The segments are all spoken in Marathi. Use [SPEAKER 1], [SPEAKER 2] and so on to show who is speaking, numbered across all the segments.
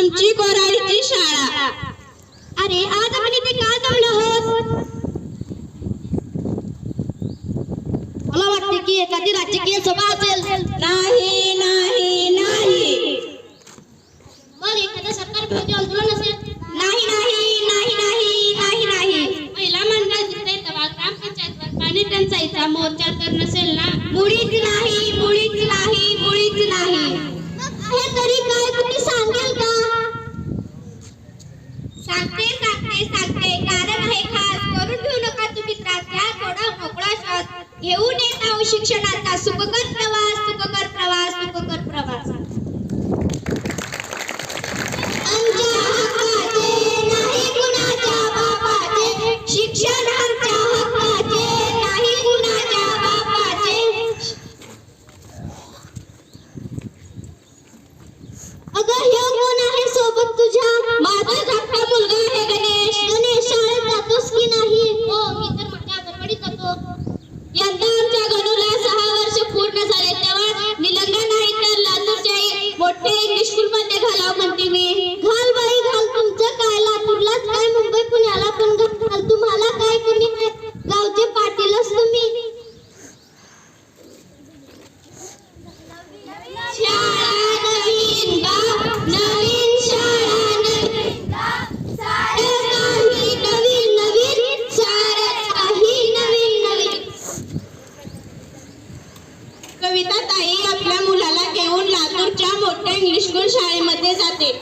[SPEAKER 1] आमची कोराडीची शाळा.
[SPEAKER 2] अरे आज आपण इथे का जमलो आहोत? मला वाटते की एखादी राजकीय सभा असेल.
[SPEAKER 1] नाही नाही नाही.
[SPEAKER 2] मग एखादं सरकार विरोधी आंदोलन असेल
[SPEAKER 1] नाही नाही नाही नाही नाही नाही.
[SPEAKER 2] महिला मंडळ जिथे तेव्हा ग्रामपंचायतवर पाणी टंचाईचा मोर्चा तर नसेल ना?
[SPEAKER 1] मुळीच नाही मुळीच नाही मुळीच नाही
[SPEAKER 2] हे तरी काय तुम्ही सांगेल का
[SPEAKER 1] सांगते सांगते सांगते कारण आहे खास करून घेऊ नका तुम्ही त्रास घ्या थोडा मोकळा श्वास घेऊन येत आहो शिक्षणाचा सुखकर प्रवास सुखकर प्रवास सुखकर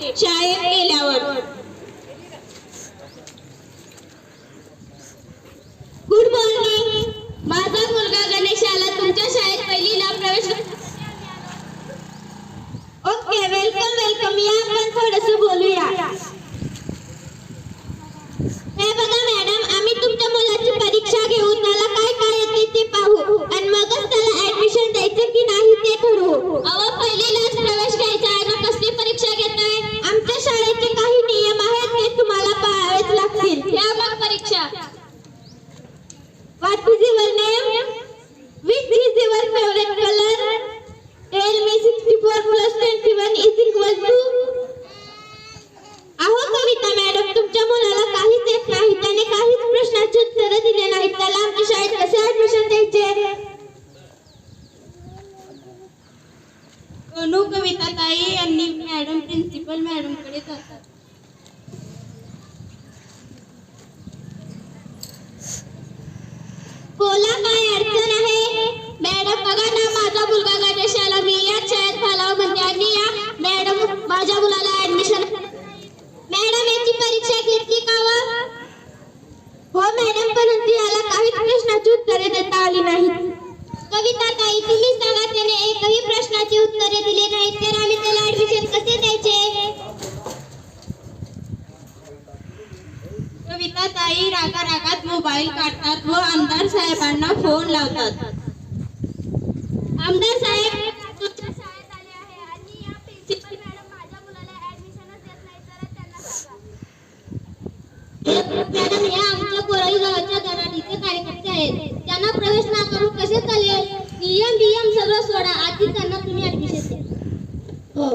[SPEAKER 2] शाळेत
[SPEAKER 1] गेल्यावर. गुड मॉर्निंग माझा मुलगा गणेशाला तुमच्या शाळेत पहिलीला प्रवेश ओके वेलकम वेलकम या आपण थोडस बोलूया. हे बघा मॅडम आम्ही तुमच्या मुलाची परीक्षा घेऊ. त्याला काय काय येते ते पाहू. आणि मगच त्याला ऍडमिशन द्यायचं की नाही ते ठरवू. अहो पहिलीलाच प्रवेश घ्यायचा आहे मग कसली परीक्षा घेताय आमच्या शाळेचे काही नियम आहेत ते तुम्हाला पाळावेच लागतील घ्या मग परीक्षा What is your name? Which is your favorite color? Tell me 64 plus 21 is equal to अहो कविता मॅडम तुमच्या मुलाला काहीच येत नाही त्याने काहीच प्रश्नाची उत्तरं दिले नाहीत त्याला आमच्या शाळेत कसे ऍडमिशन द्यायचे अनु कविता ताई यांनी मॅडम प्रिन्सिपल मॅडमकडे जातात. बोला काय अडचण आहे? मॅडम बघा ना माझा मुलगा गणेशाला मी या शाळेत घालावं म्हणते आणि या मॅडम माझ्या मुलाला ऍडमिशन मॅडम याची परीक्षा घेतली का हो मॅडम परंतु याला काहीच प्रश्नाची उत्तरे देता आली नाहीत कविता ताई तुम्ही सांगा त्याने एकही प्रश्नाची उत्तरे दिली नाहीत तर आम्ही त्याला ऍडमिशन कसे द्यायचे काही रागा रागात मोबाईल काढतात व आमदार साहेबांना फोन लावतात. आमदार साहेब मॅडम
[SPEAKER 2] या आमच्या कोराई गावाच्या कार्यकर्ते आहेत. त्यांना प्रवेश कसे चालेल नियम बियम सगळं सोडा आधी त्यांना तुम्ही ऍडमिशन द्या. हो.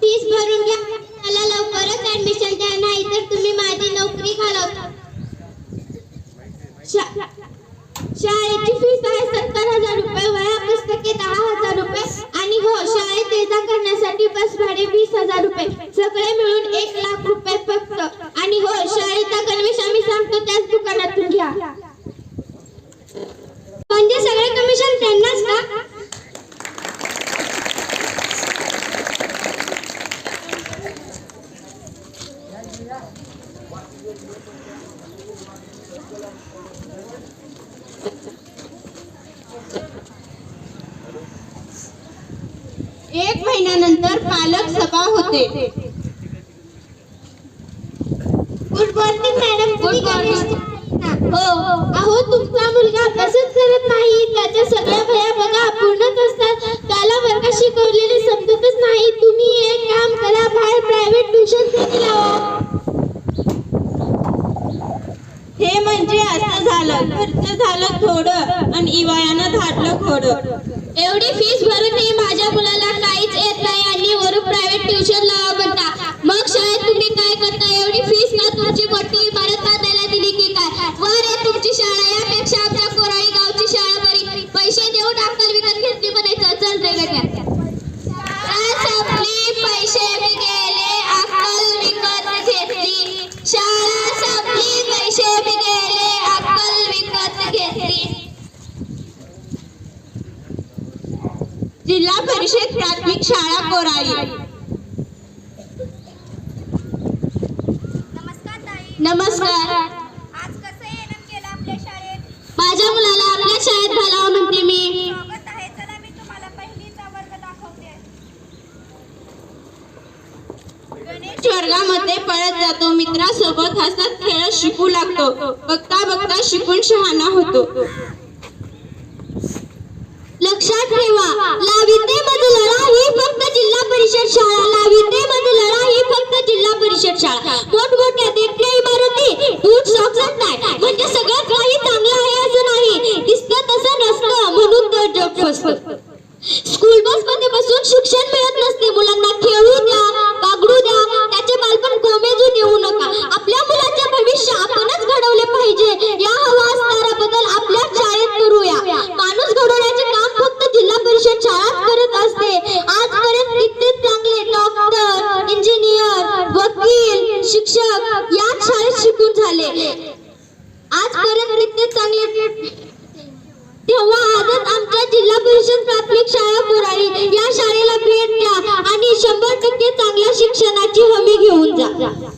[SPEAKER 1] फीस भरून घ्या मला लवकरच ऍडमिशन द्या नाही तर तुम्ही माझी नोकरी घालवता शा- शाळेची फीस आहे सत्तर हजार रुपये वया पुस्तके दहा हजार रुपये आणि हो शाळेत ये जा करण्यासाठी वीस हजार रुपये. सगळे मिळून एक लाख रुपये फक्त. आणि होय शाळेचा गणवेश आम्ही सांगतो त्याच दुकानातून घ्या म्हणजे सगळे कमिशन त्यांनाच का एक महिन्यानंतर पालक सभा होते. Good morning madam good morning हो. अहो तुमचा मुलगा अभ्यासच करत नाही. त्याच्या सगळ्या भया बघा अपूर्णच असतात. त्याला वर्ग शिकवलेले समजतच नाही. तुम्ही एक काम करा. बाहेर प्रायव्हेट ट्युशन लावा. हे म्हणजे असं झालं. खर्च झालं थोडं. आणि इवायानं धाडलं थोडं एवढी फीस भरून माझ्या मुलाला कोराळी
[SPEAKER 3] नमस्कार
[SPEAKER 1] नमस्कार.
[SPEAKER 3] आज कसं येणं केलं आपल्या शाळेत?
[SPEAKER 1] माझ्या मुलाला आपल्या शाळेत घालावं म्हणते मी.
[SPEAKER 3] स्वागत आहे. चला मी तुम्हाला पहिलीचा वर्ग दाखवते. गणेश
[SPEAKER 1] वर्गामध्ये पळत जातो. मित्रासोबत हसत खेळत शिकू लागतो. बघता बघता शिकून शहाणा होतो. लक्षात ठेवा लाविते मध्ये लढा ही फक्त जिल्हा परिषद शाळा लाविते मध्ये लढा ही फक्त जिल्हा परिषद शाळा. या शाळेला